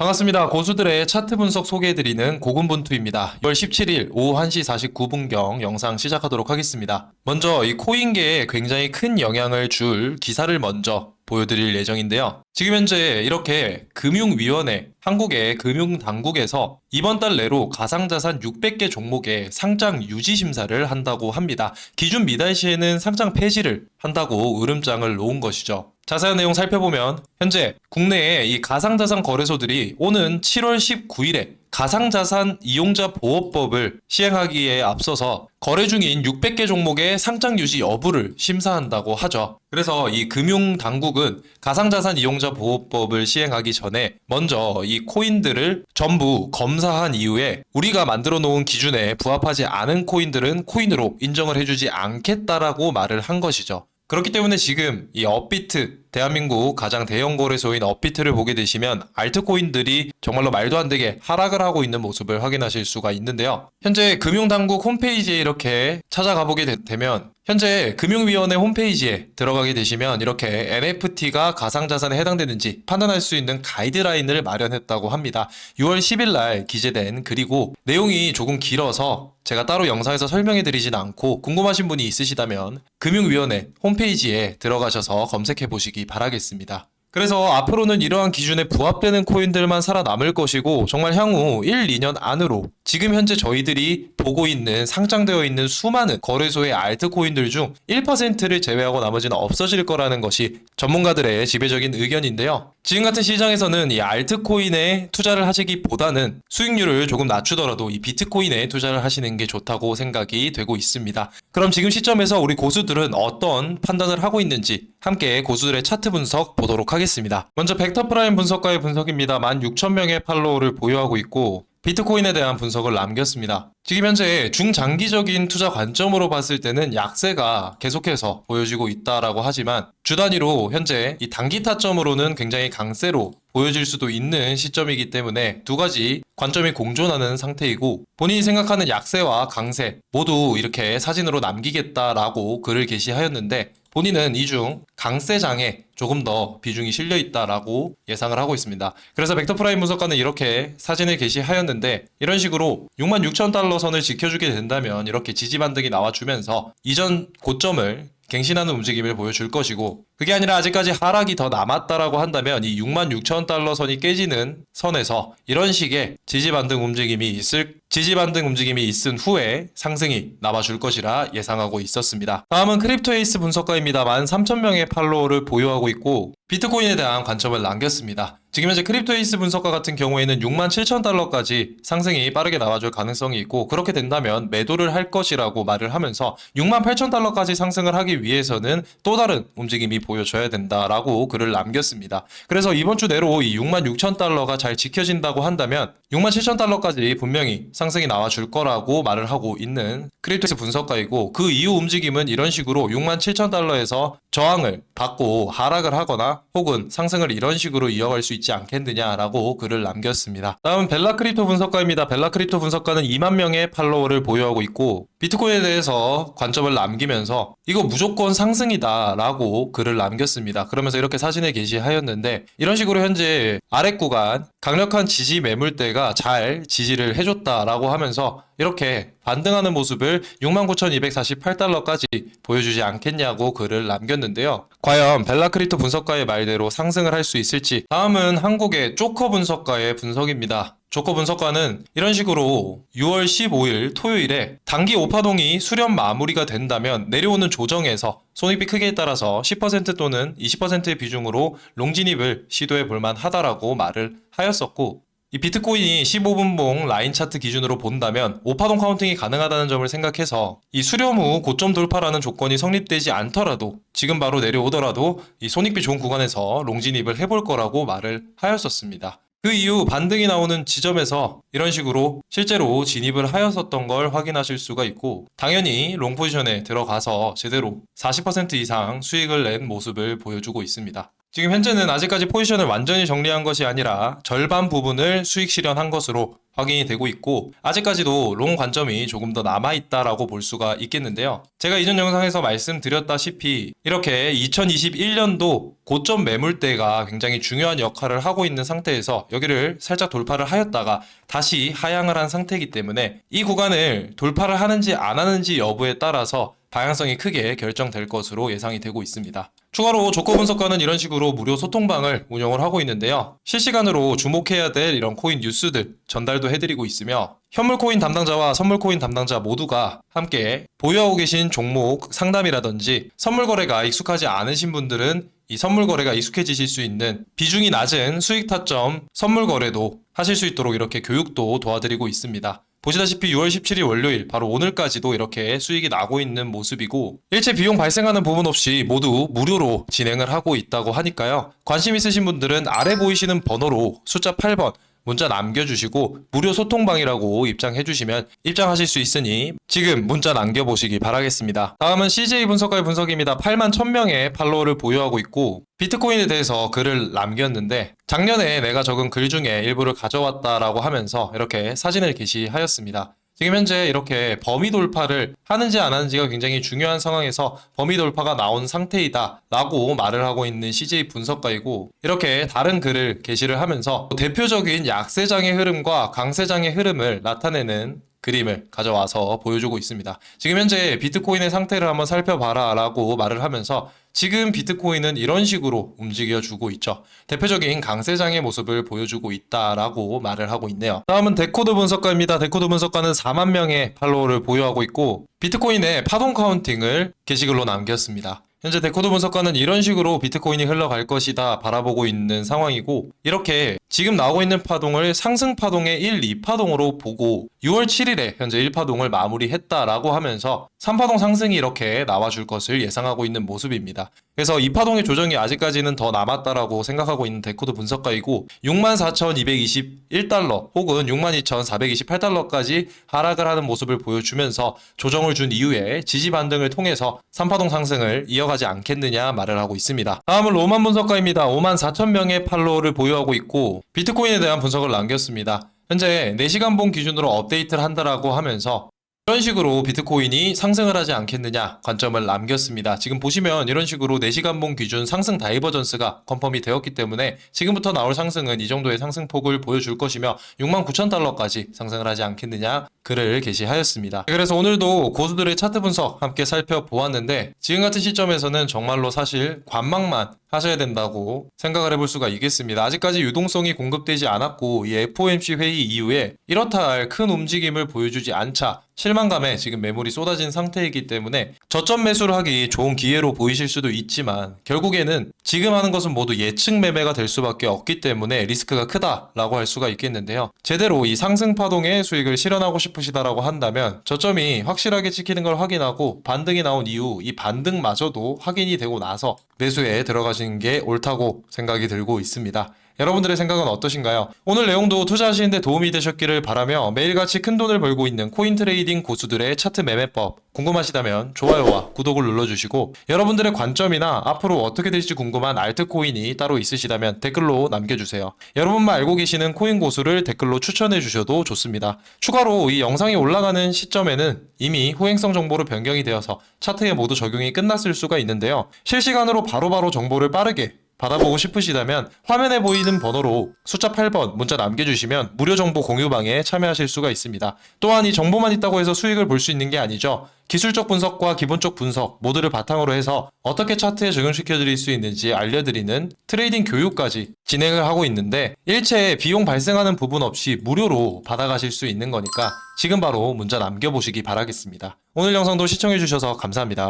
반갑습니다. 고수들의 차트 분석 소개해드리는 고군분투입니다. 6월 17일 오후 1시 49분경 영상 시작하도록 하겠습니다. 먼저 이 코인계에 굉장히 큰 영향을 줄 기사를 먼저 보여드릴 예정인데요. 지금 현재 이렇게 금융위원회, 한국의 금융당국에서 이번 달 내로 가상자산 600개 종목의 상장 유지 심사를 한다고 합니다. 기준 미달 시에는 상장 폐지를 한다고 으름장을 놓은 것이죠. 자세한 내용 살펴보면 현재 국내에 이 가상자산 거래소들이 오는 7월 19일에 가상자산 이용자 보호법을 시행하기에 앞서서 거래 중인 600개 종목의 상장 유지 여부를 심사한다고 하죠. 그래서 이 금융 당국은 가상자산 이용자 보호법을 시행하기 전에 먼저 이 코인들을 전부 검사한 이후에 우리가 만들어 놓은 기준에 부합하지 않은 코인들은 코인으로 인정을 해주지 않겠다라고 말을 한 것이죠. 그렇기 때문에 지금 이 업비트 대한민국 가장 대형 거래소인 업비트를 보게 되시면 알트코인들이 정말로 말도 안 되게 하락을 하고 있는 모습을 확인하실 수가 있는데요. 현재 금융당국 홈페이지에 이렇게 찾아가 보게 되- 되면 현재 금융위원회 홈페이지에 들어가게 되시면 이렇게 NFT가 가상자산에 해당되는지 판단할 수 있는 가이드라인을 마련했다고 합니다. 6월 10일 날 기재된 그리고 내용이 조금 길어서 제가 따로 영상에서 설명해 드리진 않고 궁금하신 분이 있으시다면 금융위원회 홈페이지에 들어가셔서 검색해 보시기 바라겠습니다. 그래서 앞으로는 이러한 기준에 부합되는 코인들만 살아남을 것이고 정말 향후 1, 2년 안으로 지금 현재 저희들이 보고 있는 상장되어 있는 수많은 거래소의 알트코인들 중 1%를 제외하고 나머지는 없어질 거라는 것이 전문가들의 지배적인 의견인데요. 지금 같은 시장에서는 이 알트코인에 투자를 하시기보다는 수익률을 조금 낮추더라도 이 비트코인에 투자를 하시는 게 좋다고 생각이 되고 있습니다. 그럼 지금 시점에서 우리 고수들은 어떤 판단을 하고 있는지 함께 고수들의 차트 분석 보도록 하겠습니다. 먼저 벡터 프라임 분석가의 분석입니다. 16,000명의 팔로워를 보유하고 있고 비트코인에 대한 분석을 남겼습니다. 지금 현재 중장기적인 투자 관점으로 봤을 때는 약세가 계속해서 보여지고 있다라고 하지만 주 단위로 현재 이 단기 타점으로는 굉장히 강세로 보여질 수도 있는 시점이기 때문에 두 가지 관점이 공존하는 상태이고 본인이 생각하는 약세와 강세 모두 이렇게 사진으로 남기겠다라고 글을 게시하였는데 본인은 이 중 강세장에 조금 더 비중이 실려 있다라고 예상을 하고 있습니다. 그래서 벡터 프라임 분석가는 이렇게 사진을 게시하였는데 이런 식으로 6만 6천 달러 선을 지켜주게 된다면 이렇게 지지 반등이 나와주면서 이전 고점을 갱신하는 움직임을 보여줄 것이고 그게 아니라 아직까지 하락이 더 남았다라고 한다면 이 6만 6천 달러 선이 깨지는 선에서 이런 식의 지지 반등 움직임이 있을 지지 반등 움직임이 있은 후에 상승이 남아줄 것이라 예상하고 있었습니다. 다음은 크립토에이스 분석가입니다. 13,000명의 팔로워를 보유하고 있고 비트코인에 대한 관점을 남겼습니다. 지금 현재 크립토에이스 분석가 같은 경우에는 6만 7천 달러까지 상승이 빠르게 나와줄 가능성이 있고 그렇게 된다면 매도를 할 것이라고 말을 하면서 6만 8천 달러까지 상승을 하기 위해서는 또 다른 움직임이 보여줘야 된다라고 글을 남겼습니다. 그래서 이번 주 내로 이 6만 6천 달러가 잘 지켜진다고 한다면 6만 7천 달러까지 분명히 상승이 나와줄 거라고 말을 하고 있는 크립토에이스 분석가이고 그 이후 움직임은 이런 식으로 6만 7천 달러에서 저항을 받고 하락을 하거나 혹은 상승을 이런 식으로 이어갈 수 있지 않겠느냐라고 글을 남겼습니다. 다음 벨라 크립토 분석가입니다. 벨라 크립토 분석가는 2만 명의 팔로워를 보유하고 있고 비트코인에 대해서 관점을 남기면서 이거 무조건 상승이다 라고 글을 남겼습니다. 그러면서 이렇게 사진을 게시하였는데 이런 식으로 현재 아래 구간 강력한 지지 매물대가 잘 지지를 해줬다 라고 하면서 이렇게 반등하는 모습을 69,248달러까지 보여주지 않겠냐고 글을 남겼는데요. 과연 벨라크리토 분석가의 말대로 상승을 할 수 있을지 다음은 한국의 쪼커 분석가의 분석입니다. 조커 분석가는 이런 식으로 6월 15일 토요일에 단기 오파동이 수렴 마무리가 된다면 내려오는 조정에서 손익비 크기에 따라서 10% 또는 20%의 비중으로 롱진입을 시도해 볼 만 하다라고 말을 하였었고 이 비트코인이 15분봉 라인 차트 기준으로 본다면 오파동 카운팅이 가능하다는 점을 생각해서 이 수렴 후 고점 돌파라는 조건이 성립되지 않더라도 지금 바로 내려오더라도 이 손익비 좋은 구간에서 롱 진입을 해볼 거라고 말을 하였었습니다. 그 이후 반등이 나오는 지점에서 이런 식으로 실제로 진입을 하였었던 걸 확인하실 수가 있고 당연히 롱 포지션에 들어가서 제대로 40% 이상 수익을 낸 모습을 보여주고 있습니다. 지금 현재는 아직까지 포지션을 완전히 정리한 것이 아니라 절반 부분을 수익 실현한 것으로 확인이 되고 있고 아직까지도 롱 관점이 조금 더 남아 있다라고 볼 수가 있겠는데요. 제가 이전 영상에서 말씀드렸다시피 이렇게 2021년도 고점 매물대가 굉장히 중요한 역할을 하고 있는 상태에서 여기를 살짝 돌파를 하였다가 다시 하향을 한 상태이기 때문에 이 구간을 돌파를 하는지 안 하는지 여부에 따라서 방향성이 크게 결정될 것으로 예상이 되고 있습니다. 추가로 조커 분석가는 이런 식으로 무료 소통방을 운영을 하고 있는데요. 실시간으로 주목해야 될 이런 코인 뉴스들 전달도 해드리고 있으며 현물 코인 담당자와 선물 코인 담당자 모두가 함께 보유하고 계신 종목 상담이라든지 선물 거래가 익숙하지 않으신 분들은 이 선물 거래가 익숙해지실 수 있는 비중이 낮은 수익 타점 선물 거래도 하실 수 있도록 이렇게 교육도 도와드리고 있습니다. 보시다시피 6월 17일 월요일 바로 오늘까지도 이렇게 수익이 나고 있는 모습이고 일체 비용 발생하는 부분 없이 모두 무료로 진행을 하고 있다고 하니까요. 관심 있으신 분들은 아래 보이시는 번호로 숫자 8번 문자 남겨주시고 무료 소통방이라고 입장해 주시면 입장하실 수 있으니 지금 문자 남겨보시기 바라겠습니다. 다음은 CJ 분석가의 분석입니다. 8만 1000명의 팔로워를 보유하고 있고 비트코인에 대해서 글을 남겼는데 작년에 내가 적은 글 중에 일부를 가져왔다라고 하면서 이렇게 사진을 게시하였습니다. 지금 현재 이렇게 범위 돌파를 하는지 안 하는지가 굉장히 중요한 상황에서 범위 돌파가 나온 상태이다 라고 말을 하고 있는 CJ 분석가이고 이렇게 다른 글을 게시를 하면서 대표적인 약세장의 흐름과 강세장의 흐름을 나타내는 그림을 가져와서 보여주고 있습니다. 지금 현재 비트코인의 상태를 한번 살펴봐라 라고 말을 하면서 지금 비트코인은 이런 식으로 움직여 주고 있죠. 대표적인 강세장의 모습을 보여주고 있다라고 말을 하고 있네요. 다음은 데코드 분석가입니다. 데코드 분석가는 4만 명의 팔로워를 보유하고 있고 비트코인의 파동 카운팅을 게시글로 남겼습니다. 현재 데코드 분석가는 이런 식으로 비트코인이 흘러갈 것이다 바라보고 있는 상황이고 이렇게 지금 나오고 있는 파동을 상승 파동의 1, 2파동으로 보고 6월 7일에 현재 1파동을 마무리했다라고 하면서 3파동 상승이 이렇게 나와줄 것을 예상하고 있는 모습입니다. 그래서 2파동의 조정이 아직까지는 더 남았다라고 생각하고 있는 데코드 분석가이고 64,221달러 혹은 62,428달러까지 하락을 하는 모습을 보여주면서 조정을 준 이후에 지지 반등을 통해서 3파동 상승을 이어가 지 않겠느냐 말을 하고 있습니다. 다음은 로만 분석가입니다. 54,000명의 팔로워를 보유하고 있고 비트코인에 대한 분석을 남겼습니다. 현재 4시간 봉 기준으로 업데이트를 한다라고 하면서 이런 식으로 비트코인이 상승을 하지 않겠느냐 관점을 남겼습니다. 지금 보시면 이런 식으로 4시간 봉 기준 상승 다이버전스가 컨펌이 되었기 때문에 지금부터 나올 상승은 이 정도의 상승폭을 보여줄 것이며 69,000달러까지 상승을 하지 않겠느냐 글을 게시하였습니다. 그래서 오늘도 고수들의 차트 분석 함께 살펴보았는데 지금 같은 시점에서는 정말로 사실 관망만 하셔야 된다고 생각을 해볼 수가 있겠습니다. 아직까지 유동성이 공급되지 않았고 이 FOMC 회의 이후에 이렇다 할 큰 움직임을 보여주지 않자 실망감에 지금 매물이 쏟아진 상태이기 때문에 저점 매수를 하기 좋은 기회로 보이실 수도 있지만 결국에는 지금 하는 것은 모두 예측 매매가 될 수밖에 없기 때문에 리스크가 크다라고 할 수가 있겠는데요. 제대로 이 상승 파동의 수익을 실현하고 싶으시다라고 한다면 저점이 확실하게 찍히는 걸 확인하고 반등이 나온 이후 이 반등마저도 확인이 되고 나서 매수에 들어가시는 게 옳다고 생각이 들고 있습니다. 여러분들의 생각은 어떠신가요? 오늘 내용도 투자하시는데 도움이 되셨기를 바라며 매일같이 큰 돈을 벌고 있는 코인 트레이딩 고수들의 차트 매매법 궁금하시다면 좋아요와 구독을 눌러주시고 여러분들의 관점이나 앞으로 어떻게 될지 궁금한 알트코인이 따로 있으시다면 댓글로 남겨주세요. 여러분만 알고 계시는 코인 고수를 댓글로 추천해 주셔도 좋습니다. 추가로 이 영상이 올라가는 시점에는 이미 후행성 정보로 변경이 되어서 차트에 모두 적용이 끝났을 수가 있는데요. 실시간으로 바로바로 정보를 빠르게 받아보고 싶으시다면 화면에 보이는 번호로 숫자 8번 문자 남겨주시면 무료 정보 공유방에 참여하실 수가 있습니다. 또한 이 정보만 있다고 해서 수익을 볼 수 있는 게 아니죠. 기술적 분석과 기본적 분석 모두를 바탕으로 해서 어떻게 차트에 적용시켜 드릴 수 있는지 알려드리는 트레이딩 교육까지 진행을 하고 있는데 일체 비용 발생하는 부분 없이 무료로 받아가실 수 있는 거니까 지금 바로 문자 남겨보시기 바라겠습니다. 오늘 영상도 시청해주셔서 감사합니다.